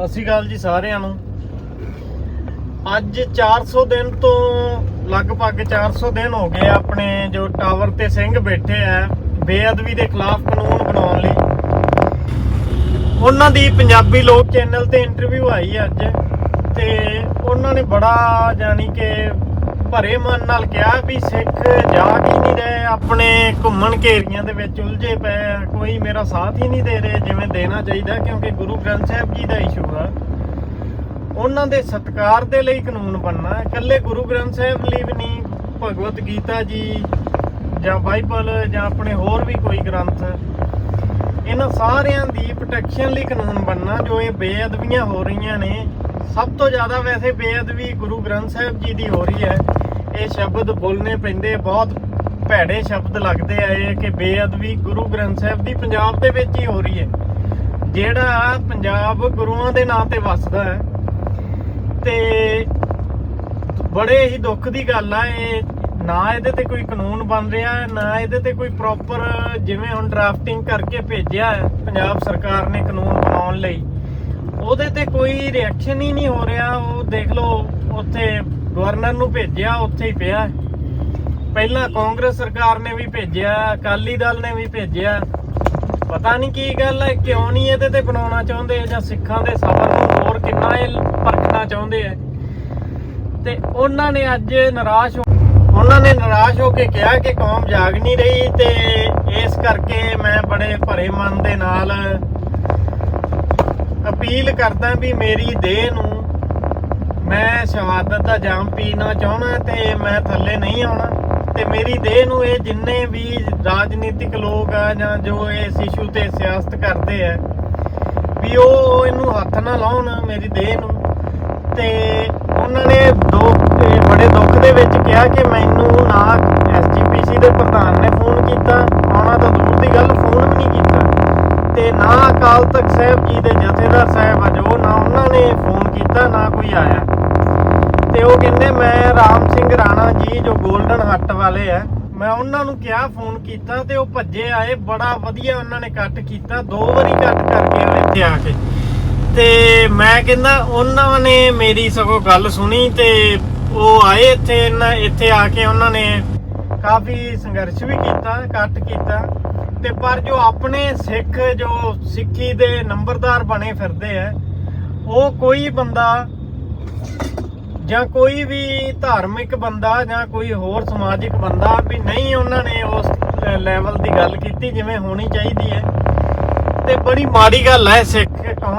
ਸਤਿ ਸ਼੍ਰੀ ਅਕਾਲ ਜੀ ਸਾਰਿਆਂ ਨੂੰ। ਅੱਜ 400 ਦਿਨ ਤੋਂ ਲਗਭਗ 400 ਦਿਨ ਹੋ ਗਏ ਆਪਣੇ ਜੋ ਟਾਵਰ ਤੇ ਸਿੰਘ ਬੈਠੇ ਆ, ਬੇਅਦਬੀ ਦੇ ਖਿਲਾਫ ਕਾਨੂੰਨ ਬਣਾਉਣ ਲਈ। ਉਹਨਾਂ ਦੀ ਪੰਜਾਬੀ ਲੋਕ ਚੈਨਲ ਤੇ ਇੰਟਰਵਿਊ ਆਈ ਅੱਜ, ਤੇ ਉਹਨਾਂ ਨੇ ਬੜਾ ਜਾਨੀ ਕਿ ਭਰੇ ਮਨ ਨਾਲ ਕਿਹਾ ਵੀ ਸਿੱਖ ਜਾਗ ਹੀ ਨਹੀਂ ਰਹੇ, ਆਪਣੇ ਘੁੰਮਣ ਘੇਰੀਆਂ ਦੇ ਵਿੱਚ ਉਲਝੇ ਪਏ ਕੋਈ ਮੇਰਾ ਸਾਥ ਹੀ ਨਹੀਂ ਦੇ ਰਹੇ, ਜਿਵੇਂ ਦੇਣਾ ਚਾਹੀਦਾ, ਕਿਉਂਕਿ ਗੁਰੂ ਗ੍ਰੰਥ ਸਾਹਿਬ ਜੀ ਦਾ ਇਸ਼ੂ ਆ। ਉਹਨਾਂ ਦੇ ਸਤਕਾਰ ਦੇ ਲਈ ਕਾਨੂੰਨ ਬਣਨਾ ਇਕੱਲੇ ਗੁਰੂ ਗ੍ਰੰਥ ਸਾਹਿਬ ਲਈ ਵੀ ਨਹੀਂ, ਭਗਵਤ ਗੀਤਾ ਜੀ ਜਾਂ ਬਾਈਬਲ ਜਾਂ ਆਪਣੇ ਹੋਰ ਵੀ ਕੋਈ ਗ੍ਰੰਥ। ਇਹਨਾਂ ਸਾਰਿਆਂ ਦੀ ਪ੍ਰੋਟੈਕਸ਼ਨ ਲਈ ਕਾਨੂੰਨ ਬਣਨਾ, ਜੋ ਇਹ ਬੇਅਦਬੀਆਂ ਹੋ ਰਹੀਆਂ ਨੇ। ਸਭ ਤੋਂ ਜ਼ਿਆਦਾ ਵੈਸੇ ਬੇਅਦਬੀ ਗੁਰੂ ਗ੍ਰੰਥ ਸਾਹਿਬ ਜੀ ਦੀ ਹੋ ਰਹੀ ਹੈ। ਇਹ ਸ਼ਬਦ ਬੋਲਨੇ ਪੈਂਦੇ ਬਹੁਤ ਭੈੜੇ ਸ਼ਬਦ ਲੱਗਦੇ ਆ ਇਹ ਕਿ ਬੇਅਦਬੀ ਗੁਰੂ ਗ੍ਰੰਥ ਸਾਹਿਬ ਦੀ ਪੰਜਾਬ ਦੇ ਵਿੱਚ ਹੀ ਹੋ ਰਹੀ ਹੈ। ਜਿਹੜਾ ਪੰਜਾਬ ਗੁਰੂਆਂ ਦੇ ਨਾਂ ਤੇ ਵੱਸਦਾ ਹੈ। ਤੇ ਬੜੇ ਹੀ ਦੁੱਖ ਦੀ ਗੱਲ ਆ, ਇਹ ਨਾ ਇਹਦੇ ਤੇ ਕੋਈ ਕਾਨੂੰਨ ਬਣ ਰਿਹਾ, ਨਾ ਇਹਦੇ ਤੇ ਕੋਈ ਪ੍ਰੋਪਰ ਜਿਵੇਂ ਹੁਣ ਡਰਾਫਟਿੰਗ ਕਰਕੇ ਭੇਜਿਆ ਪੰਜਾਬ ਸਰਕਾਰ ਨੇ ਕਾਨੂੰਨ ਬਣਾਉਣ ਲਈ। ਉਹਦੇ ਤੇ ਕੋਈ ਰਿਐਕਸ਼ਨ ਹੀ ਨਹੀਂ ਹੋ ਰਿਹਾ। ਉਹ ਦੇਖ ਲਓ, ਉੱਥੇ ਗਵਰਨਰ ਨੂੰ ਭੇਜਿਆ, ਉੱਥੇ ਹੀ ਪਿਆ। ਪਹਿਲਾਂ ਕਾਂਗਰਸ ਸਰਕਾਰ ਨੇ ਵੀ ਭੇਜਿਆ, ਅਕਾਲੀ ਦਲ ਨੇ ਵੀ ਭੇਜਿਆ। ਪਤਾ ਨਹੀਂ ਕੀ ਗੱਲ ਹੈ, ਕਿਉਂ ਨਹੀਂ ਇਹਦੇ ਤੇ ਬਣਾਉਣਾ ਚਾਹੁੰਦੇ ਜਾਂ ਸਿੱਖਾਂ ਦੇ ਸਬਰ ਨੂੰ ਹੋਰ ਕਿੰਨਾ ਇਹ ਪਰਖਣਾ ਚਾਹੁੰਦੇ ਆ। ਤੇ ਉਹਨਾਂ ਨੇ ਅੱਜ ਨਿਰਾਸ਼ ਹੋ ਉਹਨਾਂ ਨੇ ਨਿਰਾਸ਼ ਹੋ ਕੇ ਕਿਹਾ ਕਿ ਕੌਮ ਜਾਗ ਨਹੀਂ ਰਹੀ ਤੇ ਇਸ ਕਰਕੇ ਮੈਂ ਬੜੇ ਭਰੇ ਮਨ ਦੇ ਨਾਲ ਅਪੀਲ ਕਰਦਾ ਵੀ ਮੇਰੀ ਦੇਹ ਨੂੰ ਮੈਂ ਸ਼ਹਾਦਤ ਦਾ ਜਾਮ ਪੀਣਾ ਚਾਹਣਾ ਤੇ ਮੈਂ ਥੱਲੇ ਨਹੀਂ ਆਉਣਾ। ਤੇ ਮੇਰੀ ਦੇਹ ਨੂੰ ਇਹ ਜਿੰਨੇ ਵੀ ਰਾਜਨੀਤਿਕ ਲੋਕ ਆ ਜਾਂ ਜੋ ਇਸ ਇਸ਼ੂ ਤੇ ਸਿਆਸਤ ਕਰਦੇ ਆ, ਵੀ ਉਹ ਇਹਨੂੰ ਹੱਥ ਨਾ ਲਾਉਣ ਮੇਰੀ ਦੇਹ ਨੂੰ। ਤੇ ਉਹਨਾਂ ਨੇ ਦੋ ਬੜੇ ਦੁੱਖ ਦੇ ਵਿੱਚ ਕਿਹਾ ਕਿ ਮੈਨੂੰ ਨਾ ਐਸਜੀਪੀਸੀ ਦੇ ਪ੍ਰਧਾਨ ਨੇ ਫੋਨ ਕੀਤਾ, ਆਉਣਾ ਤਾਂ ਦੂਰ ਦੀ ਗੱਲ, ਫੋਨ ਵੀ ਨਹੀਂ ਕੀਤਾ। ਤੇ ਨਾ ਅਕਾਲ ਤਖਤ ਸਾਹਿਬ ਜੀ ਦੇ 골ਡਨ ਵਾਲੇ ਆ। ਮੈਂ ਉਹਨਾਂ ਨੂੰ ਕਿਹਾ, ਫੋਨ ਕੀਤਾ ਤੇ ਉਹ ਭੱਜੇ ਆਏ। ਬੜਾ ਵਧੀਆ ਉਹਨਾਂ ਨੇ ਕੱਟ ਕੀਤਾ। ਦੋ ਵਾਰੀ ਕੱਟ ਕਰਕੇ ਆਏ ਇੱਥੇ ਆ ਕੇ। ਤੇ ਮੈਂ ਕਹਿੰਦਾ, ਉਹਨਾਂ ਨੇ ਮੇਰੀ ਸਗੋਂ ਗੱਲ ਸੁਣੀ ਤੇ ਉਹ ਆਏ ਇੱਥੇ ਇਹਨਾਂ ਇੱਥੇ ਆ ਕੇ ਉਹਨਾਂ ਨੇ ਕਾਫੀ ਸੰਘਰਸ਼ ਵੀ ਕੀਤਾ, ਕੱਟ ਕੀਤਾ। ਤੇ ਪਰ ਜੋ ਆਪਣੇ ਸਿੱਖ, ਜੋ ਸਿੱਖੀ ਦੇ ਨੰਬਰਦਾਰ ਬਣੇ ਫਿਰਦੇ ਆ, ਉਹ ਕੋਈ ਬੰਦਾ ਜਾਂ ਕੋਈ ਵੀ ਧਾਰਮਿਕ ਬੰਦਾ ਜਾਂ ਕੋਈ ਹੋਰ ਸਮਾਜਿਕ ਬੰਦਾ ਵੀ ਨਹੀਂ ਉਹਨਾਂ ਨੇ ਉਸ ਲੈਵਲ ਦੀ ਗੱਲ ਕੀਤੀ ਜਿਵੇਂ ਹੋਣੀ ਚਾਹੀਦੀ ਹੈ। ਤੇ ਬੜੀ ਮਾੜੀ ਗੱਲ ਹੈ ਸਿੱਖ